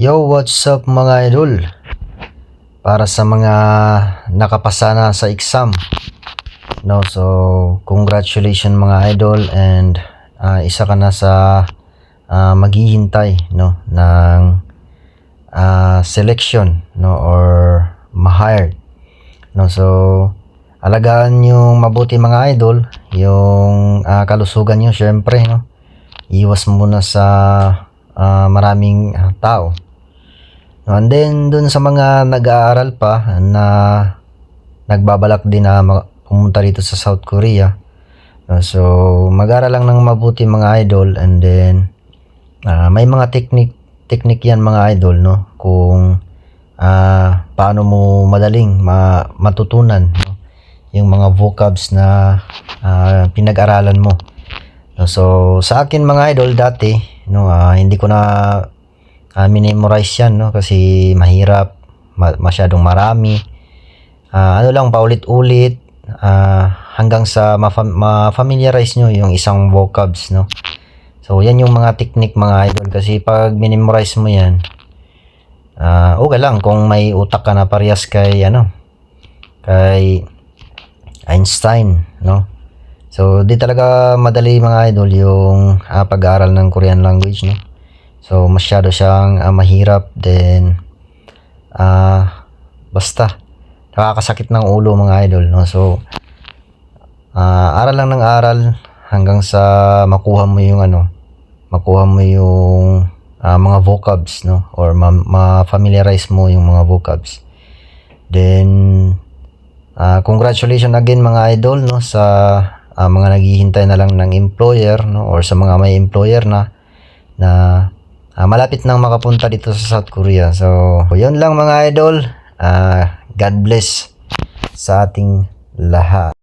Yo, what's up mga idol? Para sa mga nakapasa na sa exam. No, so congratulations mga idol and ah, isa ka na sa ah, maghihintay no ng ah, selection no or ma-hired. No, so alagaan yung mabuti mga idol, yung ah, kalusugan nyo syempre no. Iwas muna sa ah, maraming tao. And then dun sa mga nag-aaral pa na nagbabalak din na pumunta dito sa South Korea. No, so mag-aral lang ng mabuti mga idol and then ah, may mga technique technique yan mga idol no kung ah, paano mo madaling ma- matutunan no? yung mga vocabs na ah, pinag-aralan mo. So sa akin mga idol dati no ah, hindi ko na uh, minimorize yan no? Kasi mahirap ma- masyadong marami. Ah, ano lang paulit-ulit ah, hanggang sa ma-fam- ma-familiarize nyo yung isang vocabs no? So yan yung mga technique mga idol. Kasi pag minimorize mo yan ah, okay lang kung may utak ka na parehas kay ano kay Einstein no? So di talaga madali mga idol yung ah, pag-aaral ng Korean language no So masyado siyang ah, mahirap. Then ah basta. Nakakasakit ng ulo mga idol no. So ah, aral lang ng aral hanggang sa makuha mo yung ano, makuha mo yung ah, mga vocabs no? Or ma- ma-familiarize mo yung mga vocabs. Then ah, congratulations again mga idol no? Sa ah, mga naghihintay na lang ng employer no? Or sa mga may employer na na Ah, malapit nang makapunta dito sa South Korea. So, yun lang mga idol. Ah, God bless sa ating lahat.